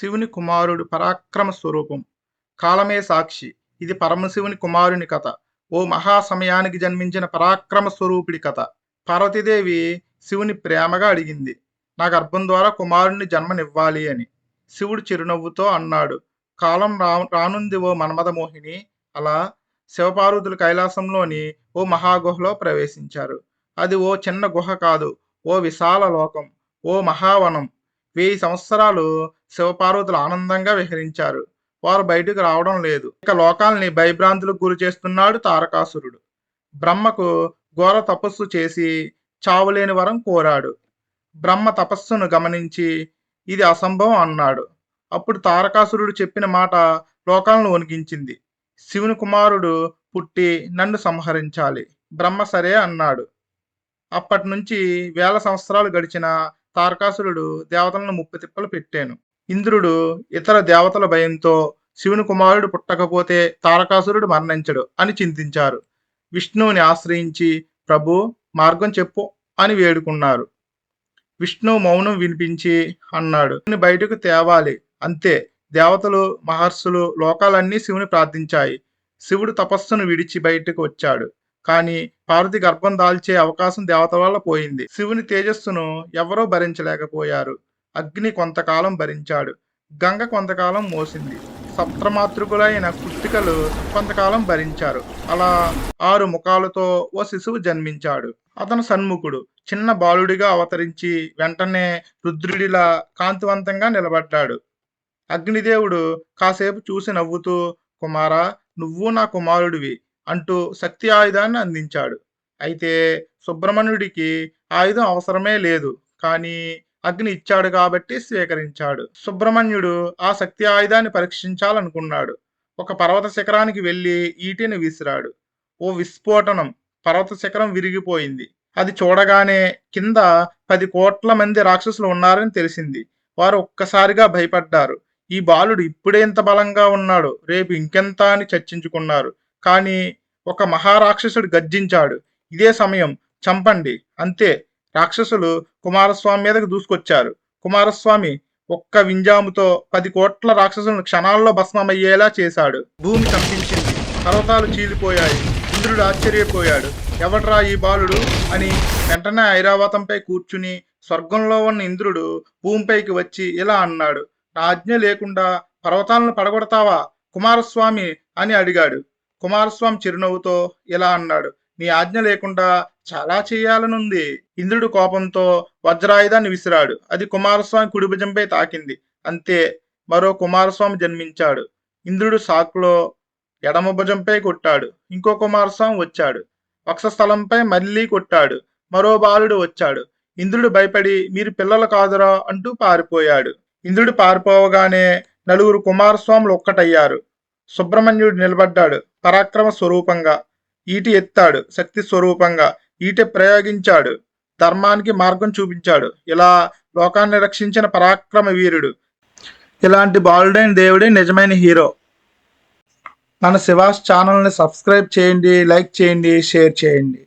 శివుని కుమారుడు పరాక్రమ స్వరూపం. కాలమే సాక్షి. ఇది పరమశివుని కుమారుని కథ. ఓ మహాసమయానికి జన్మించిన పరాక్రమ స్వరూపుడి కథ. పార్వతీదేవి శివుని ప్రేమగా అడిగింది. నా గర్భం ద్వారా కుమారుణ్ణి జన్మనివ్వాలి అని. శివుడు చిరునవ్వుతో అన్నాడు. కాలం రా రానుంది ఓ మన్మదమోహిని అలా శివపార్వతులు కైలాసంలోని ఓ మహాగుహలో ప్రవేశించారు. అది ఓ చిన్న గుహ కాదు. ఓ విశాల లోకం. ఓ మహావనం. వెయ్యి సంవత్సరాలు శివపార్వతులు ఆనందంగా విహరించారు. వారు బయటకు రావడం లేదు. ఇక లోకాల్ని భయభ్రాంతులకు గురి చేస్తున్నాడు తారకాసురుడు. బ్రహ్మకు ఘోర తపస్సు చేసి చావులేని వరం కోరాడు. బ్రహ్మ తపస్సును గమనించి ఇది అసంభవం అన్నాడు. అప్పుడు తారకాసురుడు చెప్పిన మాట లోకాలను వణికించింది. శివుని కుమారుడు పుట్టి నన్ను సంహరించాలి. బ్రహ్మ సరే అన్నాడు. అప్పటి నుంచి వేల సంవత్సరాలు గడిచిన తారకాసురుడు దేవతలను ముప్పు తిప్పలు పెట్టాను. ఇంద్రుడు ఇతర దేవతల భయంతో శివుని కుమారుడు పుట్టకపోతే తారకాసురుడు మరణించడు అని చింతించారు. విష్ణువుని ఆశ్రయించి ప్రభు మార్గం చెప్పు అని వేడుకున్నారు. విష్ణు మౌనం వినిపించి అన్నాడు బయటకు తేవాలి. అంతే దేవతలు మహర్షులు లోకాలన్నీ శివుని ప్రార్థించాయి. శివుడు తపస్సును విడిచి బయటకు వచ్చాడు. కానీ పార్వతి గర్భం దాల్చే అవకాశం దేవత వల్ల పోయింది. శివుని తేజస్సును ఎవరో భరించలేకపోయారు. అగ్ని కొంతకాలం భరించాడు. గంగ కొంతకాలం మోసింది. సప్తమాతృకులైన కుట్టికలు కొంతకాలం భరించారు. అలా ఆరు ముఖాలతో ఓ శిశువు జన్మించాడు. అతను సన్ముఖుడు. చిన్న బాలుడిగా అవతరించి వెంటనే రుద్రుడిలా కాంతివంతంగా నిలబడ్డాడు. అగ్నిదేవుడు కాసేపు చూసి నవ్వుతూ కుమారా నువ్వు నా కుమారుడివి. అంటూ శక్తి ఆయుధాన్ని అందించాడు. అయితే సుబ్రహ్మణ్యుడికి ఆయుధం అవసరమే లేదు. కానీ అగ్ని ఇచ్చాడు కాబట్టి స్వీకరించాడు. సుబ్రహ్మణ్యుడు ఆ శక్తి ఆయుధాన్ని పరీక్షించాలనుకున్నాడు. ఒక పర్వత శిఖరానికి వెళ్ళి ఈటిని విసిరాడు. ఓ విస్ఫోటనం! పర్వత శిఖరం విరిగిపోయింది. అది చూడగానే కింద పది కోట్ల మంది రాక్షసులు ఉన్నారని తెలిసింది. వారు ఒక్కసారిగా భయపడ్డారు. ఈ బాలుడు ఇప్పుడే ఇంత బలంగా ఉన్నాడు. రేపు ఇంకెంత అని చర్చించుకున్నారు. కానీ ఒక మహారాక్షసుడు గర్జించాడు. ఇదే సమయం చంపండి. అంతే. రాక్షసులు కుమారస్వామి మీదకు దూసుకొచ్చారు. కుమారస్వామి ఒక్క వింజాముతో పది కోట్ల రాక్షసులను క్షణాల్లో భస్మమయ్యేలా చేశాడు. భూమి కంపించింది పర్వతాలు చీలిపోయాయి. ఇంద్రుడు ఆశ్చర్యపోయాడు. ఎవడ్రా ఈ బాలుడు? అని వెంటనే ఐరావతంపై కూర్చుని స్వర్గంలో ఉన్న ఇంద్రుడు భూమిపైకి వచ్చి ఇలా అన్నాడు. నా ఆజ్ఞ లేకుండా పర్వతాలను పడగొడతావా కుమారస్వామి? అని అడిగాడు. కుమారస్వామి చిరునవ్వుతో ఇలా అన్నాడు నీ ఆజ్ఞ లేకుండా చాలా చేయాలనుంది. ఇంద్రుడు కోపంతో వజ్రాయుధాన్ని విసిరాడు. అది కుమారస్వామి కుడిభుజంపై తాకింది. అంతే మరో కుమారస్వామి జన్మించాడు. ఇంద్రుడు సాకులో ఎడమ భుజంపై కొట్టాడు. ఇంకో కుమారస్వామి వచ్చాడు. వక్షస్థలంపై మళ్ళీ కొట్టాడు. మరో బాలుడు వచ్చాడు. ఇంద్రుడు భయపడి మీరు పిల్లలు కాదురా అంటూ పారిపోయాడు. ఇంద్రుడు పారిపోవగానే నలుగురు కుమారస్వాములు ఒక్కటయ్యారు. సుబ్రహ్మణ్యుడు నిలబడ్డాడు. పరాక్రమ స్వరూపంగా ఈటి ఎత్తాడు శక్తి స్వరూపంగా ఈటె ప్రయోగించాడు ధర్మానికి మార్గం చూపించాడు. ఇలా లోకాన్ని రక్షించిన పరాక్రమ వీరుడు. ఇలాంటి బాలుడైన దేవుడే నిజమైన హీరో. మన శివాస్ ఛానల్ని సబ్స్క్రైబ్ చేయండి లైక్ చేయండి షేర్ చేయండి.